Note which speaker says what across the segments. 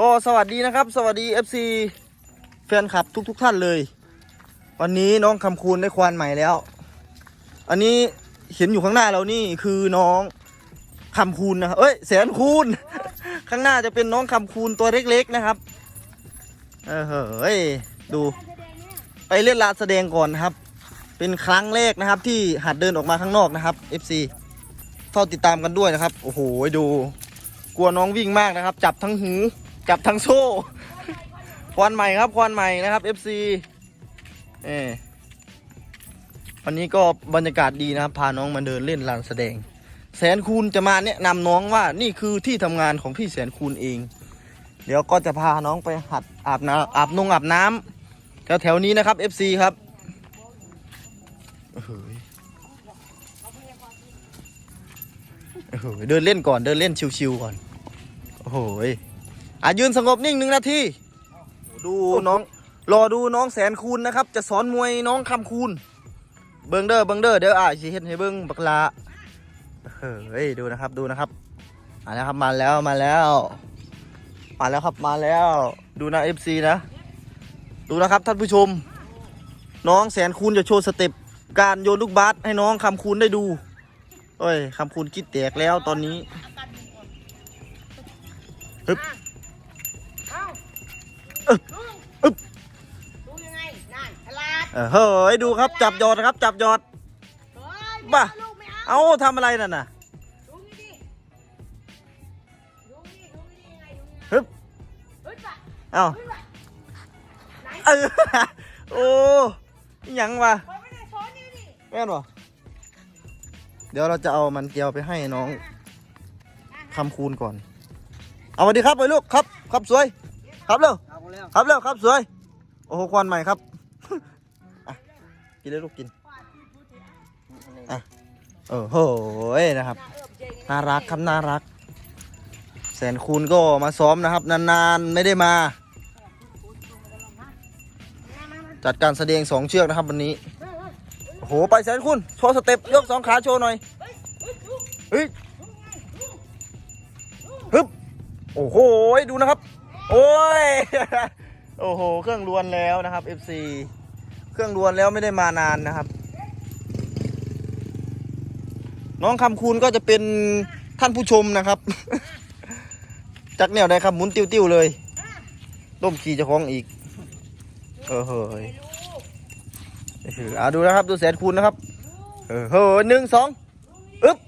Speaker 1: ก็สวัสดีนะครับ สวัสดี FC แฟนคลับทุกๆทท่านเลย วันนี้น้องคำคูณได้ควานใหม่แล้ว อันนี้เห็นอยู่ข้างหน้าเรานี่คือน้องคำคูณนะครับเอ้ยแสนคูณ ข้างหน้าจะเป็นน้องคำคูณตัวเล็กๆนะครับ เออเฮ้ยดู ไปเล่นลานแสดงก่อนนะครับ เป็นครั้งแรกนะครับ ที่หัดเดินออกมาข้างนอกนะครับ FC เฝ้าติดตามกันด้วยนะครับ โอ้โหดู กลัวน้องวิ่งมากนะครับ จับทั้งหู จับทั้งโซ่ควานใหม่ครับควานใหม่นะครับ FC เออวันนี้ก็บรรยากาศดีนะครับ พาน้องมาเดินเล่นลานแสดง แสนคูณจะมาแนะนำน้องว่านี่คือที่ทำงานของพี่แสนคูณเอง เดี๋ยวก็จะพาน้องไปหัดอาบน้ำอาบนงอาบน้ำแถวแถวๆนี้นะครับ FC ครับโอ้โหโอ้โหเดินเล่นก่อนเดินเล่นชิวๆก่อน โอ้โห อะยืนสงบนิ่งหนึ่งนาทีดูน้อง รอดูน้องแสนคูณนะครับ จะสอนมวยน้องคำคูณ เบิงเด้อเบิงเด้อเดี๋ยวอะสิเฮ็ดให้เบิงบักลาเฮ้ยดูนะครับดูนะครับมาแล้วครับมาแล้วมาแล้วมาแล้วครับมาแล้ว ดูนะ FC นะ ดูนะครับท่านผู้ชม น้องแสนคูณจะโชว์สเต็ปการโยนลูกบาสให้น้องคำคูณได้ดูเอ้ยคำคูณคิดแตกแล้วตอนนี้ฮึบ
Speaker 2: อึ๊
Speaker 1: บ
Speaker 2: ลุง
Speaker 1: อึ๊บ
Speaker 2: ลุงยังไงนั่นฉลาด
Speaker 1: เออเฮ้ยดูครับจับยอดนะครับ จับยอด
Speaker 2: เฮ้ย
Speaker 1: บ้า
Speaker 2: ไม่เอลูกไม่เอา
Speaker 1: เอ้าทำอะไรนั่นน่ะ
Speaker 2: ลุงนี่ดิลุงนี่ลุงนี่ยังไงลุงนี่
Speaker 1: ฮึบ
Speaker 2: เฮ้ยปะ
Speaker 1: เอ้า
Speaker 2: เฮ้ยปะไหน
Speaker 1: เออโอ้อิหยังวะ
Speaker 2: คอยไม่ได้สอนนี่ดิ
Speaker 1: แม่นบ่เดี๋ยวเราจะเอามันเกลียวไปให้น้องคำคูณก่อน เอาสวัสดีครับไปลูกครับ ครับสวย ครับเร็ว ครับเร็วครับสวย โอ้โหควันใหม่ครับอะกินเลยลูกกินอะโอ้โหนะครับ น่ารักครับน่ารัก แสนคูณก็มาซ้อมนะครับ นานๆไม่ได้มา จัดการแสดงสองเชือกนะครับวันนี้โอ้โหไปแสนคูณโชว์สเต็ปยกสองขาโชว์หน่อยเฮ้ยฮึบโอ้โหดูนะครับ โอ้ย โอ้โห เครื่องรวนแล้วนะครับ FC เครื่องรวนแล้วไม่ได้มานานนะครับ น้องคำคูณก็จะเป็นท่านผู้ชมนะครับ จักแนวได้ครับหมุนติ้วๆเลยต้มขี่เจ้าของอีก เออเฮ้ยเอออะดูนะครับ ดูแสนคูณนะครับ เออเฮ้ยหนึ่งสองอึ๊บ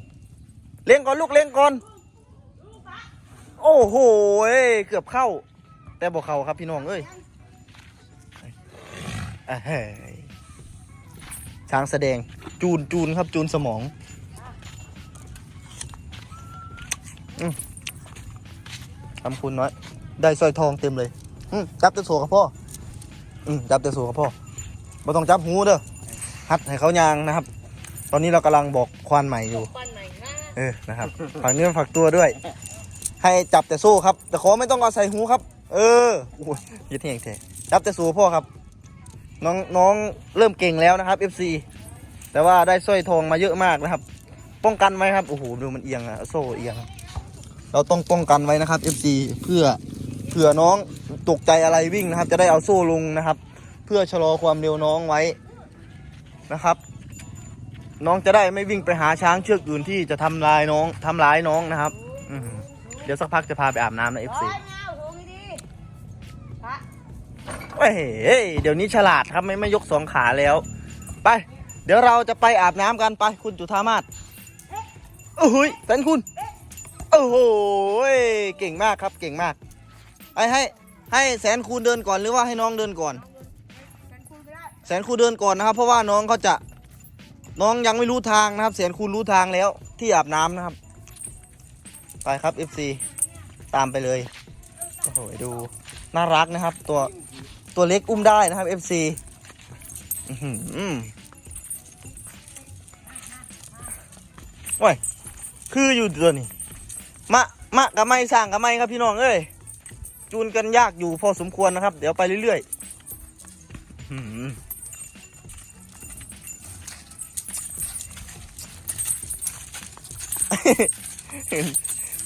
Speaker 1: เลี้ยงก่อนลูกเลี้ยงก่อน โอ้โหเกือบเข้า แต่บอกเข้าครับพี่น้องเอ้ยอะเฮ้ยช้างแสดงจูนจูนครับจูนสมองทำคุณน้อย ได้สร้อยทองเต็มเลยอืมจับแต่โซ่กับพ่ออืมจับแต่โซ่กับพ่อไม่ต้องจับหูเด้อฮัดให้เขายางนะครับ ตอนนี้เรากำลังบอกควานใหม่อยู่
Speaker 2: ปั้นใหม่นะ
Speaker 1: เออนะครับ ฝากเนื้อฝากตัวด้วย ให้จับแต่โซ่ครับ แต่ขอไม่ต้องเอาใส่หูครับ เอออยึดเองเถอะจับแต่โซ่พ่อครับ น้องน้องเริ่มเก่งแล้วนะครับ FC แต่ว่าได้สร้อยทองมาเยอะมากนะครับ ป้องกันไว้ครับโอ้โหดูมันเอียงอะโซ่เอียง เราต้องป้องกันไว้นะครับ FC เพื่อเผื่อน้องตกใจอะไรวิ่งนะครับ จะได้เอาโซ่ลงนะครับ เพื่อชะลอความเร็วน้องไว้นะครับ น้องจะได้ไม่วิ่งไปหาช้างเชือกอื่นที่จะทำลายน้องทำร้ายน้องนะครับ อื เดี๋ยวสักพักจะพาไปอาบน้ำนะ FC
Speaker 2: เฮ้ยไม่เอาลุงนี่ดิพระ
Speaker 1: เฮ้ยเดี๋ยวนี้ฉลาดครับไม่ไม่ยกสองขาแล้ว ไป เดี๋ยวเราจะไปอาบน้ำกันไปคุณจุธามาศโอ้โหยแฟนคุณโอ้โหยเก่งมากครับเก่งมากไอ้ให้ให้แสนคูณเดินก่อนหรือว่าให้น้องเดินก่อน
Speaker 2: ฉันคุยไม่ได้
Speaker 1: แสนคูณเดินก่อนนะครับ เพราะว่าน้องเขาจะน้องยังไม่รู้ทางนะครับ แสนคูณรู้ทางแล้วที่อาบน้ำนะครับ ไปครับ FC ตามไปเลยโอ้โหดูน่ารักนะครับ ตัวตัวเล็กอุ้มได้นะครับ FC อื้อหือโอ้ยคืออยู่ตัวนี้มะมะกับไม่สร้างกับไม่ครับพี่น้องเอ้ยจูนกันยากอยู่พอสมควรนะครับ เดี๋ยวไปเรื่อยๆอื้อหือ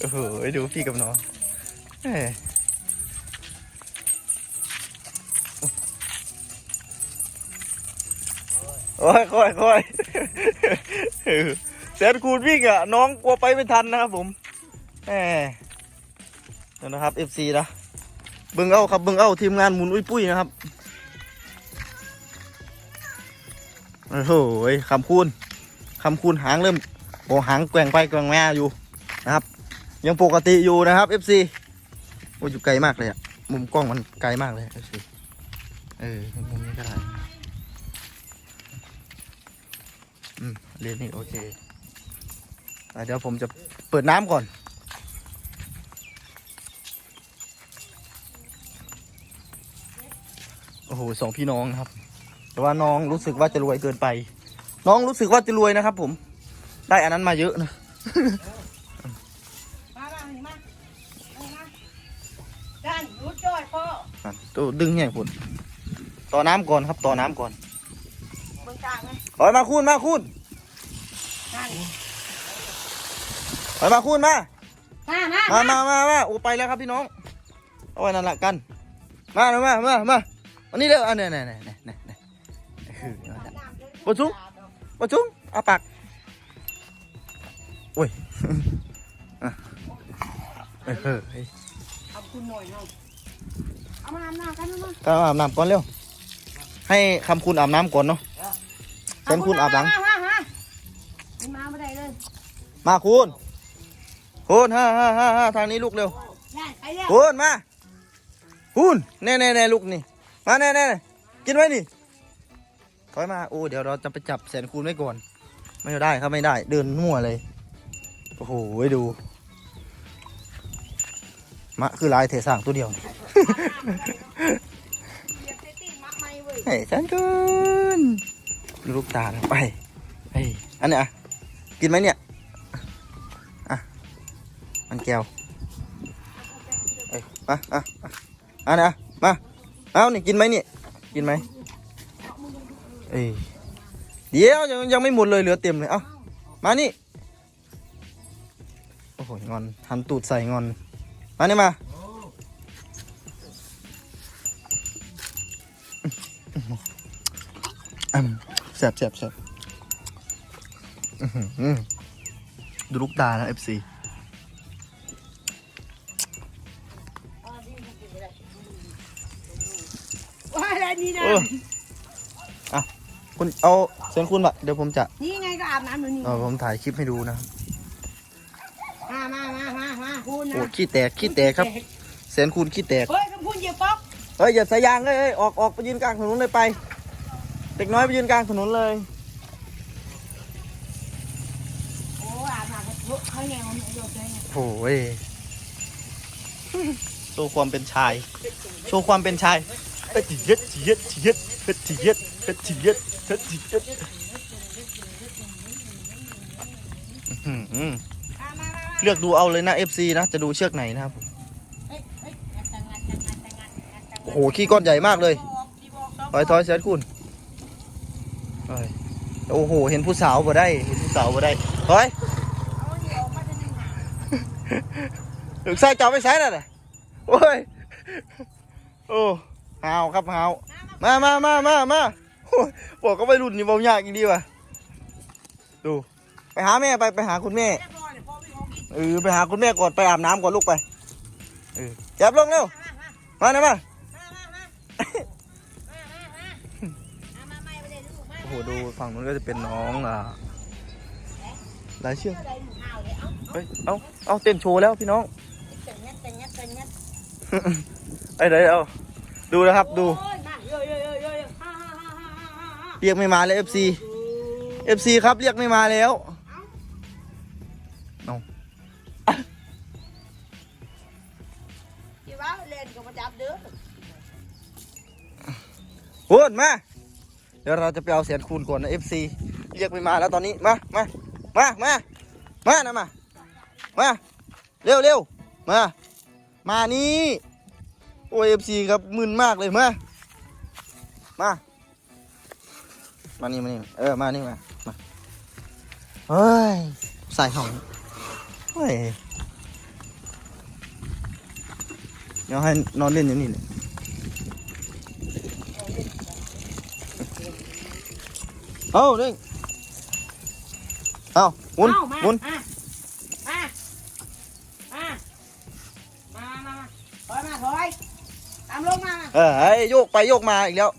Speaker 1: โอ้โหดูพี่กับน้องเอ้ยโอ้ยค่อยค่อยเสนคูณวิ่งอะ น้องกลัวไปไม่ทันนะครับผมแหมเดี๋ยนะครับ FC นะเบิงเอ้าครับเบิงเอ้าทีมงานหมุนอุ้ยปุ้ยนะครับ โอ้โหคำคูณคำคูณหางเริ่มโอ้หางแกว่งไปแกว่งมาอยู่นะครับ ยังปกติอยู่นะครับ FC โอ้ยอยู่ไกลมากเลยอะมุมกล้องมันไกลมากเลย FC เออมุมนี้ก็ได้อืมเรียนนี่โอเคเดี๋ยวผมจะเปิดน้ำก่อน โอ้โหสองพี่น้องนะครับ แต่ว่าน้องรู้สึกว่าจะรวยเกินไป น้องรู้สึกว่าจะรวยนะครับผม ได้อันนั้นมาเยอะนะ
Speaker 2: มามาหนิมาเอามาด้านรู้จอยพ่อ
Speaker 1: อะ ตัวดึงเนี่ยผมต่อน้ำก่อนครับต่อน้ำก่อน
Speaker 2: เบิ่งกลางไหม
Speaker 1: ถอยมาคูณมาคูณ
Speaker 2: นั่น
Speaker 1: ถอยมาคูณมา
Speaker 2: มามา
Speaker 1: มามามามาโอ้ไปแล้วครับพี่น้องเอาไว้นั่นละกัน มามามามามาวันนี้เร็วอันนี้นี่นี่นี่นี่นี่เออเอาละปะจุ๊บมาจุ้งอาปากโอ้ยอะเออเออเฮ้ย
Speaker 2: เอาคุณหน่อยเนาะ เอามาอาบน้ำกันมา
Speaker 1: ก็อาบน้ำก่อนเร็ว ให้คำคุณอาบน้ำก่อนเนาะเชิญคุณอาบหลัง
Speaker 2: มามามาไม่มาไม่ได้เลย
Speaker 1: มาคุณคุณฮ่าฮ่าฮ่าฮ่าทางนี้ลูกเร็ว
Speaker 2: ได้ไปแล้ว
Speaker 1: คุณมาคุณแน่แน่แน่ลูกนี่ มาแน่แน่กินไว้นี่ถอยมาโอ้เดี๋ยวเราจะไปจับแสนคูณไว้ก่อน ไม่ได้ครับไม่ได้ เดินมั่วเลย โอ้โหดู มะคือลายเทสร้างตัวเดียวนี่
Speaker 2: เหยียบเตตี้มักไม่เว้ย
Speaker 1: เฮ้ยแสนคูณลูกตานะไปเฮ้ยอันเนี้ยกินไหมเนี่ย อะ มันแก้วเอ้ยมาอะอะอันเนี้ยอะมา เอานี่กินไหมเนี่ย กินไหมเอ้ยเดี๋ยวยังยังไม่หมดเลยเหลือเต็มเลย เอ้า มานี่ โอ้โห งอน หันตูดใส่งอน มานี่มา อืมแสบแสบแสบอื้อหือดูลูกตานะ FC
Speaker 2: ว่าอะไรนี่นะ
Speaker 1: เอออะ คุณเอาเสียงคุณบะเดี๋ยวผมจะ
Speaker 2: นี่ไงก็อาบน้ำอยู่นี่
Speaker 1: เออผมถ่ายคลิปให้ดูนะครับ
Speaker 2: มามามามามาคุณ
Speaker 1: โอ้
Speaker 2: นะ
Speaker 1: ขี้แตกขี้แตกครับเสียงคุณขี้แตก
Speaker 2: เฮ้ยคุณเหยียบป๊อก
Speaker 1: เฮ้ยอย่าสายยางเลยเฮ้ยออกออกไปยืนกลางถนนเลยไป เด็กน้อยไปยืนกลางถนนเลย
Speaker 2: โอ้อาบน้ำก็เขาแนวหนูโยกเลยเนี่ย
Speaker 1: โอ้ยโชว์ความเป็นชาย โชว์ความเป็นชายเฮ็ดเฮ็ดเฮ็ดเฮ็ดเฮ็ดเฮ็ดเฮ็ดเฮ็ดเอ็ดเย็ดอื้อหือ
Speaker 2: อะมามามา
Speaker 1: เลือกดูเอาเลยนะ FC นะ จะดูเชือกไหนนะครับ
Speaker 2: เฮ้ยเฮ้ยงัดจังงัดจังงัดจังงัดจังงัดจังงัด
Speaker 1: โอ้โห ขี้ก้อนใหญ่มากเลย
Speaker 2: บอกพี่บอกสอง
Speaker 1: ถอยถอยเสียคุณ โอ้โห เห็นผู้สาวบ่ได้ เห็นผู้สาวบ่ได้
Speaker 2: เอาเดี๋ยวมาจะดึงหาง
Speaker 1: ถึงใส่จับไปใส่น่ะน่ะโอ้ย โอ้หาวครับหาวมามามามามาโอ้ยบอกก็ไปรุ่นนี่เบายากอีกดีว่ะ ดู ไปหาแม่ไปไปหาคุณแม่
Speaker 2: เออ
Speaker 1: ไปหาคุณแม่ก่อนไปอาบน้ำก่อนลูกไป เออจับลงเร็ว
Speaker 2: มามา
Speaker 1: มานะมา
Speaker 2: มามามามามามามา
Speaker 1: โหดูฝั่งนู้นก็จะเป็นน้องอ่าหลายเชือก
Speaker 2: เฮ้
Speaker 1: ยเอ้าเอ้าเต้นโชว์แล้วพี่น้องไอ้ไหนเอ้าดูนะครับดู
Speaker 2: เรี
Speaker 1: ยกไม่มาแล้วเอฟซีครับเรียกไม่มาแล้ว
Speaker 2: น้องโหด
Speaker 1: มา เดี๋ยวเราจะไปเอาแสนคูณก่อนนะ FC เรียกไม่มาแล้วตอนนี้มามามามามานะมามาเร็วเร็วมามานี่โอ้ย FC ครับมึนมากเลยมามามานี่มานี่เออมานี่มามาเฮ้ยใส่ห้องเฮ้ยเดี๋ยวให้นอนเล่นอยู่นี่เลย เอ้าเด้งเอ้าหมุน
Speaker 2: เอ้ามา
Speaker 1: หมุน
Speaker 2: มามามามามามาถอยมาถอยตามลงมา
Speaker 1: เออไอ้โยกไปโยกมาอีกแล้ว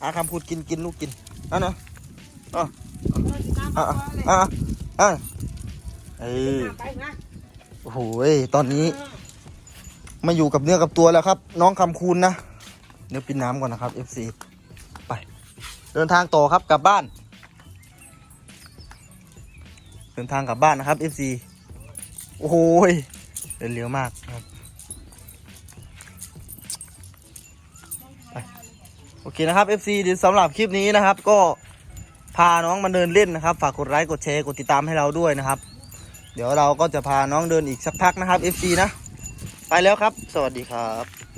Speaker 1: หาคำพูดกินกินลูกกินนั่นเนาะ
Speaker 2: อะ
Speaker 1: อะอะอะเอ้ย
Speaker 2: ไปนะ
Speaker 1: โอ้โหยตอนนี้ มาอยู่กับเนื้อกับตัวแล้วครับ น้องคำคูณนะเดี๋ยวปินน้ำก่อนนะครับ FC ไป เดินทางต่อครับกลับบ้าน เดินทางกลับบ้านนะครับ FC โอ้โหยเดินเร็วมากครับโอเคนะครับ FC เดี๋ยวสำหรับคลิปนี้นะครับ ก็พาน้องมาเดินเล่นนะครับ ฝากกดไลค์กดแชร์กดติดตามให้เราด้วยนะครับ เดี๋ยวเราก็จะพาน้องเดินอีกสักพักนะครับ FC นะ ไปแล้วครับ สวัสดีครับ